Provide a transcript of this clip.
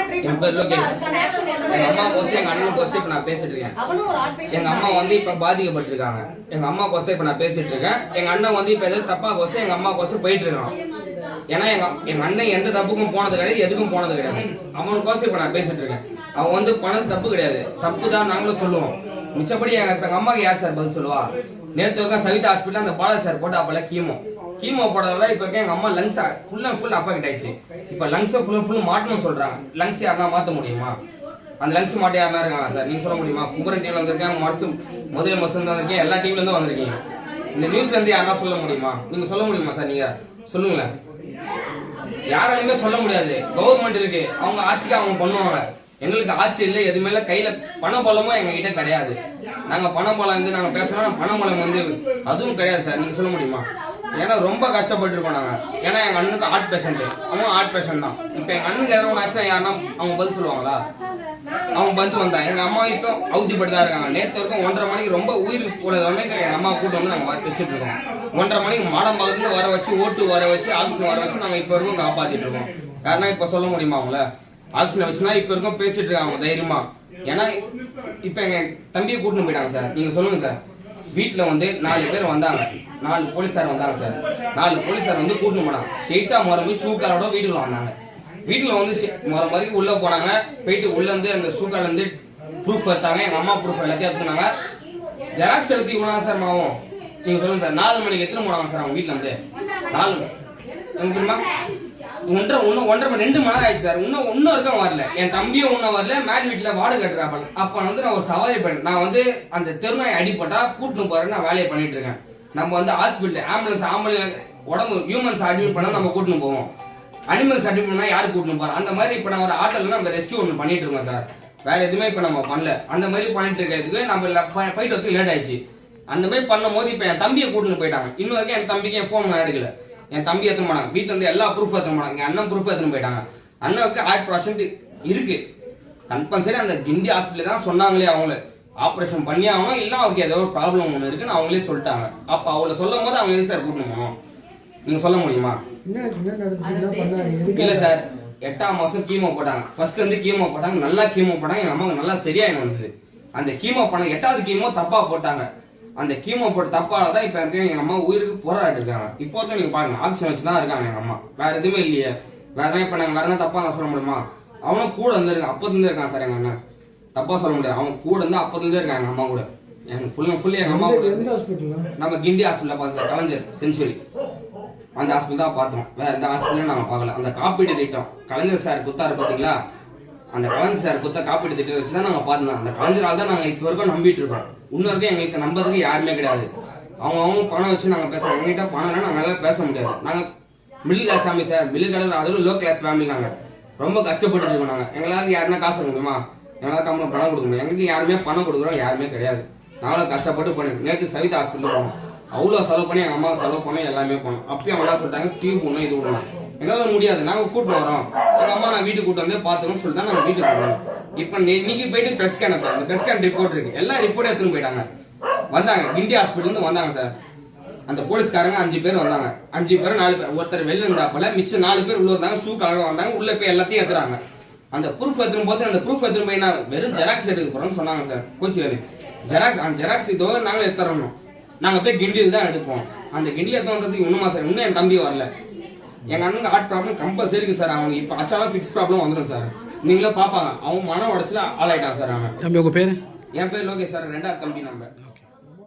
அம்மா கோசம் எங்க அண்ணன் கோசம் இப்ப நான் பேசிட்டு இருக்கேன் எங்க அம்மா வந்து இப்ப பாதிக்கப்பட்டிருக்காங்க. எங்க அம்மா கோசம் இப்ப நான் பேசிட்டு இருக்கேன் எங்க அண்ணன் வந்து இப்ப ஏதாவது தப்பா கோசம் எங்க அம்மா கோசம் போயிட்டு இருக்கான் ஏன்னா எங்க எங்க அண்ணன் எந்த தப்புக்கும் போனது கிடையாது எதுக்கும் போனது கிடையாது. அவனுக்கோசம் இப்ப நான் பேசிட்டு இருக்கேன் அவன் வந்து பண்ணது தப்பு கிடையாது. தப்பு தான் நாங்களும் சொல்லுவோம். மிச்சப்படி எங்க அம்மாக்கு யார் சார் பதில் சொல்லுவா? வரைக்கும் சவிதா ஹாஸ்பிட்டல் அந்த பாலா சார் போட்டு அப்பல கீமோ. கீமோ போடுறதால இப்ப இருக்க எங்க அம்மா lungs full and full affect ஆயிடுச்சு. இப்ப லங்ஸ் ஃபுல் ஃபுல் மாட்டணும் சொல்றாங்க. லங்ஸ் யாருன்னா மாத்த முடியுமா? அந்த லங்ஸ் மாட்ட யாருனா இருக்காங்க சார் நீங்க சொல்ல முடியுமா? குமரன் டீம்ல வந்திருக்காங்க மர்சு முதல் மர்சு வந்திருக்கீங்க எல்லா டீம்ல இருந்தும் வந்திருக்கீங்க. இந்த நியூஸ்ல இருந்து யாருன்னா சொல்ல முடியுமா? நீங்க சொல்ல முடியுமா சார் நீங்க சொல்லுங்களேன். யாராலையுமே சொல்ல முடியாது. கவர்மெண்ட் இருக்கு. அவங்க ஆட்சிக்கு அவங்க பண்ணுவாங்க. எங்களுக்கு ஆட்சி இல்லை எதுவுமே இல்லை. கையில பண பலமும் எங்க கிட்ட கிடையாது. நாங்க பண பலம் வந்து நாங்க பேசணும் பண பலம் வந்து அதுவும் கிடையாது சார் நீங்க சொல்ல முடியுமா? ஏன்னா ரொம்ப கஷ்டப்பட்டுருக்கோம் நாங்கள் நாங்க. ஏன்னா எங்க அண்ணுக்கு ஹார்ட் பேஷண்ட் அவன் ஹார்ட் பேஷண்ட் தான். இப்ப எங்க அண்ணனுக்கு யாரும் ஆச்சுன்னா யாருன்னா அவங்க பதில் சொல்லுவாங்களா? அவன் வந்து. வந்தான் எங்க அம்மா இப்போ அவதிப்பட்டு தான் இருக்காங்க. நேற்று வரைக்கும் ஒன்றரை மணிக்கு ரொம்ப உயிர் போல வரைக்கும் எங்க அம்மா கூட்டம் வந்து நாங்க வச்சுட்டு இருக்கோம். ஒன்றரை மணிக்கு மாடம் பக்கத்துல வர வச்சு ஓட்டு வர வச்சு ஆக்சிஜன் வர வச்சு நாங்க இப்ப வரைக்கும் காப்பாத்திட்டு இருக்கோம். யாருன்னா இப்ப சொல்ல முடியுமா அவங்கள? ஆக்சிஜன் வச்சுனா இப்ப வரைக்கும் பேசிட்டு இருக்காங்க தைரியமா. ஏன்னா இப்ப எங்க தம்பியை கூட்டிட்டு போயிட்டாங்க சார். நீங்க சொல்லுங்க சார். வீட்டில் வந்து நாலு பேர் வந்தாங்க. நாலு போலீஸார் வந்தாங்க சார். நாலு போலீஸார் வந்து கூட்டிட்டு போனாங்க. ஸ்ட்ரெயிட்டாக மறுபடி ஷூ காரோட வீட்டுக்குள்ள வந்தாங்க. வீட்டில் வந்து சி- வரைக்கும் மாதிரி உள்ள போனாங்க. போயிட்டு உள்ளேருந்து அந்த ஷூ ப்ரூஃப் எடுத்தாங்க. எங்கள் அம்மா ப்ரூஃப் எல்லாத்தையும் எடுத்துனாங்க. ஜெராக்ஸ் எடுத்து இவ்வளோ சார் மாவும். நீங்கள் சொல்லுங்கள் சார். நாலு மணிக்கு எத்தனை போனாங்க சார் அவங்க வீட்டில் வந்து நாலு ஒன்றரை ஒன்னு ஒன்றரை ரெண்டு மணி நேரம் ஆயிடுச்சு சார். இன்னும் இருக்க வரல. என் தம்பியும் இன்னும் வரல. மேல் வீட்டுல வாடகை கட்டுறாப்ப அப்ப வந்து நான் ஒரு சவாரி பண்ணேன் நான் வந்து அந்த தெருநாய் அடிபட்டா கூட்டின்னு போறேன் நான் வேலையை பண்ணிட்டு இருக்கேன். நம்ம வந்து ஹாஸ்பிட்டல் ஆம்புலன்ஸ் ஆம்புலன்ஸ் உடம்பு ஹியூமன்ஸ் அட்மிட் பண்ணா நம்ம கூட்டின்னு போவோம். அனிமல்ஸ் அட்மிட் யாரு கூட்டின்னு போறோம் அந்த மாதிரி இப்ப நான் ஒரு ஆட்டோல நம்ம ரெஸ்கியூ ஒன்று பண்ணிட்டு இருக்கோம் சார். வேற எதுவுமே இப்ப நம்ம பண்ணல. அந்த மாதிரி பண்ணிட்டு இருக்கிறதுக்கு நம்ம போயிட்டு வரதுக்கு லேட் ஆயிடுச்சு. அந்த மாதிரி பண்ணும் போது இப்ப என் தம்பியை கூட்டின்னு போயிட்டாங்க. இன்னும் வரைக்கும் என் தம்பிக்கு என் போன் எடுக்கல. என் தம்பி எடுத்துன்னு போனாங்க. வீட்டுல இருந்து எல்லா ப்ரூஃப் எடுத்துன்னு போனாங்க. என் அண்ணன் ப்ரூஃப் எடுத்துன்னு போயிட்டாங்க. அண்ணனுக்கு ஆயிரம் பர்சன்ட் இருக்கு. கம்பல்சரி அந்த கிண்டி ஹாஸ்பிட்டல் தான் சொன்னாங்களே அவங்கள. ஆபரேஷன் பண்ணி ஆகணும் இல்ல அவருக்கு ஏதோ ஒரு ப்ராப்ளம் ஒன்று இருக்குன்னு அவங்களே சொல்லிட்டாங்க. அப்ப அவளை சொல்லும் போது அவங்க எது சார் கூட்டணும் போகணும்? நீங்க சொல்ல முடியுமா? இல்ல சார் எட்டாம் மாசம் கீமோ போட்டாங்க. ஃபர்ஸ்ட் வந்து கீமோ போட்டாங்க. நல்லா கீமோ போட்டாங்க. எங்க அம்மாவுக்கு நல்லா சரியாயின்னு வந்தது. அந்த கீமோ பண்ண எட்டாவது கீமோ தப்பா போட்டாங்க. அந்த கீமோ போட்ட தப்பால தான் இப்ப இருக்க எங்க அம்மா உயிருக்கு போராடிட்டு இருக்காங்க. இப்போ வரைக்கும் நீங்க பாருங்க ஆக்சிஜன் வச்சு தான் இருக்காங்க எங்க அம்மா. வேற எதுவுமே இல்லையே. வேற எதாவது இப்ப நாங்க வேற எதாவது தப்பா நான் சொல்ல முடியுமா? அவனும் கூட இருந்திருக்கான் அப்பத்துல இருந்து இருக்கான் சார் எங்க அண்ணன். தப்பா சொல்ல முடியாது. அவன் கூட இருந்து அப்பத்துல இருந்தே இருக்காங்க எங்க அம்மா கூட. எனக்கு ஃபுல் அண்ட் ஃபுல்லி எங்க அம்மா கூட. நம்ம கிண்டி ஹாஸ்பிட்டல் பார்த்தோம் சார். கலைஞர் செஞ்சுரி. அந்த ஹாஸ்பிட்டல் தான் பார்த்தோம். வேற எந்த ஹாஸ்பிட்டலும் நாங்க பார்க்கல. அந்த காப்பீடு திட்டம். கலைஞர் சார் குத்தாரு பாத்தீங்களா? அந்த கலைஞர் சார் கொத்த காப்பீடு திட்டம் வச்சு தான் நாங்கள் பார்த்தோம். அந்த கலைஞரால் தான் நாங்கள் இப்போ வரைக்கும் நம்பிட்டு இருக்கோம். இன்னும் வரைக்கும் எங்களுக்கு நம்புறதுக்கு யாருமே கிடையாது. அவங்க அவங்க பணம் வச்சு நாங்கள் பேசுறோம். எங்ககிட்ட பணம் இல்லைன்னா நாங்க பேச முடியாது. நாங்கள் middle class family sir middle class அதுவும் லோ கிளாஸ் ஃபேமிலி நாங்கள் ரொம்ப கஷ்டப்பட்டு இருக்கோம் நாங்கள் எங்களால் யாருன்னா காசு கொடுக்க முடியுமா? எங்களால் கம்மல் பணம் கொடுக்க முடியும்? எங்களுக்கு யாருமே பணம் கொடுக்குறோம் யாருமே கிடையாது. நாங்களும் கஷ்டப்பட்டு பண்ணிட்டு நேற்று சவிதா ஹாஸ்பிட்டல் போனோம். அவ்வளோ செலவு பண்ணி எங்கள் அம்மாவை செலவு பண்ணி எல்லாமே போனோம் அப்பயும் அவங்க சொல்லிட்டாங்க டியூப் ஒன்று இது விடணும். எங்களால முடியாது. நாங்க கூட்டு வரோம். எங்க அம்மா நான் வீட்டுக்கு கூட்டு வந்து பாத்துக்கணும்னு சொல்லிட்டு நாங்கள் நாங்க வீட்டுக்கு வரோம் இப்போ இன்னைக்கு போயிட்டு பெட் ஸ்கேன் அந்த பெட் ஸ்கேன் ரிப்போர்ட் இருக்கு. எல்லா ரிப்போர்ட் எடுத்துன்னு போயிட்டாங்க வந்தாங்க. கிண்டி ஹாஸ்பிட்டல் இருந்து வந்தாங்க சார் அந்த போலீஸ்காரங்க அஞ்சு பேர் வந்தாங்க. அஞ்சு பேர் நாலு பேர். ஒருத்தர் வெளில இருந்தாப்பல மிச்சம் நாலு பேர் உள்ள வந்தாங்க. ஷூ கலர் வந்தாங்க. உள்ள போய் எல்லாத்தையும் எடுத்துறாங்க அந்த ப்ரூஃப் எடுத்துன்னு போது அந்த ப்ரூஃப் எடுத்துன்னு போய் நான் வெறும் ஜெராக்ஸ் எடுக்க போறோம்னு சொன்னாங்க சார் கோச்சு ஜெராக்ஸ் அந்த ஜெராக்ஸ் இதோ நாங்க எடுத்துறோம் நாங்க போய் கிண்டியில் தான் எடுப்போம். அந்த கிண்டியில் எடுத்து வந்ததுக்கு இன்னுமா சார் இன்னும் என் தம்பி வரல. எங்க அண்ணனுக்கு ஹார்ட் ப்ராப்ளம் கம்பல்சரி சார் அவனுக்கு இப்ப அச்சாலும் ஃபிக்ஸ் ப்ராப்ளம் வந்துடும் சார் நீங்களே பாப்பாங்க. அவன் மன உடச்சுல ஆளாயிட்டான் சார் அவன். தம்பி உங்க பேரு? என் பேர் லோகேஷ் சார் ரெண்டாவது தம்பி நம்ம